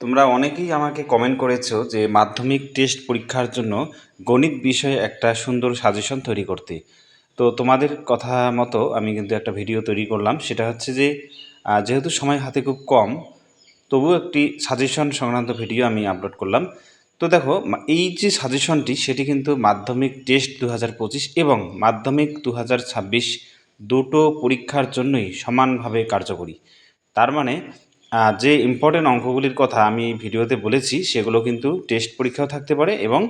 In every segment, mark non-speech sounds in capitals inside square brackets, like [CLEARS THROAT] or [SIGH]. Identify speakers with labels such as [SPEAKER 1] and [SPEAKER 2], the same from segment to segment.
[SPEAKER 1] তোমরা অনেকেই আমাকে কমেন্ট করেছ যে মাধ্যমিক টেস্ট পরীক্ষার জন্য গণিত বিষয়ে একটা সুন্দর সাজেশন তৈরি করতে। তো তোমাদের কথা মতো আমি কিন্তু একটা ভিডিও তৈরি করলাম। সেটা হচ্ছে যে যেহেতু সময় হাতে খুব কম, তবুও একটি সাজেশন সংক্রান্ত ভিডিও আমি আপলোড করলাম। তো দেখো এই যে সাজেশনটি সেটি কিন্তু মাধ্যমিক টেস্ট দু হাজার পঁচিশ এবং মাধ্যমিক দু হাজার ছাব্বিশ দুটো পরীক্ষার জন্যই সমানভাবে কার্যকরী। তার মানে যে ইম্পর্টেন্ট অঙ্কগুলির কথা আমি ভিডিওতে বলেছি, সেগুলো কিন্তু টেস্ট পরীক্ষাও থাকতে পারে এবং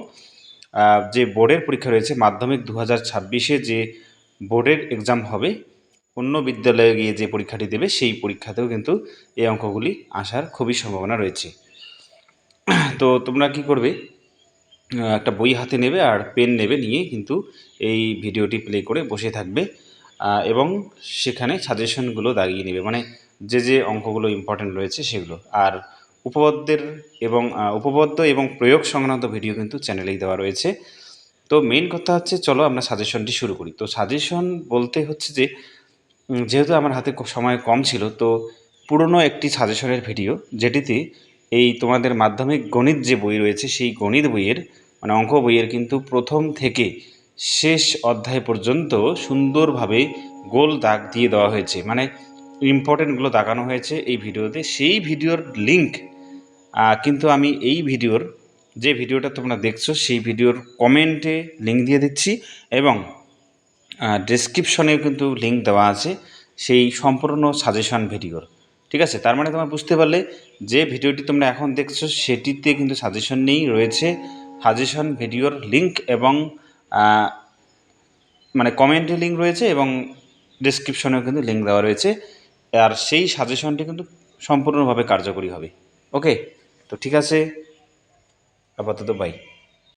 [SPEAKER 1] যে বোর্ডের পরীক্ষা রয়েছে মাধ্যমিক দু হাজার ছাব্বিশে যে বোর্ডের এক্সাম হবে, অন্য বিদ্যালয়ে গিয়ে যে পরীক্ষাটি দেবে, সেই পরীক্ষাতেও কিন্তু এই অঙ্কগুলি আসার খুবই সম্ভাবনা রয়েছে। [CLEARS THROAT] তো তোমরা কি করবে? একটা বই হাতে নেবে আর পেন নেবে নিয়ে কিন্তু এই ভিডিওটি প্লে করে বসে থাকবে এবং সেখানে সাজেশনগুলো দাগিয়ে নেবে। মানে যে যে অঙ্কগুলো ইম্পর্টেন্ট রয়েছে সেগুলো। আর উপপাদ্যের এবং উপপাদ্য এবং প্রয়োগ সংক্রান্ত ভিডিও কিন্তু চ্যানেলেই দেওয়া রয়েছে। তো মেইন কথা হচ্ছে, চলো আমরা সাজেশনটি শুরু করি। তো সাজেশন বলতে হচ্ছে যে যেহেতু আমার হাতে সময় কম ছিল, তো পুরনো একটি সাজেশনের ভিডিও যেটিতে এই তোমাদের মাধ্যমিক গণিত যে বই রয়েছে, সেই গণিত বইয়ের মানে অঙ্ক বইয়ের কিন্তু প্রথম থেকে শেষ অধ্যায় পর্যন্ত সুন্দরভাবে গোল দাগ দিয়ে দেওয়া হয়েছে। মানে ইম্পর্টেন্টগুলো দেখানো হয়েছে এই ভিডিওতে। সেই ভিডিওর লিঙ্ক কিন্তু আমি এই ভিডিওর, যে ভিডিওটা তোমরা দেখছ, সেই ভিডিওর কমেন্টে লিঙ্ক দিয়ে দিচ্ছি এবং ডেসক্রিপশনেও কিন্তু লিঙ্ক দেওয়া আছে সেই সম্পূর্ণ সাজেশন ভিডিওর। ঠিক আছে? তার মানে তোমরা বুঝতে পারলে যে ভিডিওটি তোমরা এখন দেখছ, সেটিতে কিন্তু সাজেশন নেই, রয়েছে সাজেশন ভিডিওর লিঙ্ক এবং মানে কমেন্টে লিঙ্ক রয়েছে এবং ডেসক্রিপশনেও কিন্তু লিঙ্ক দেওয়া রয়েছে। আর সেই সাজেশনটি কিন্তু সম্পূর্ণভাবে কার্যকরী হবে। ওকে তো ঠিক আছে? আপাতত বাই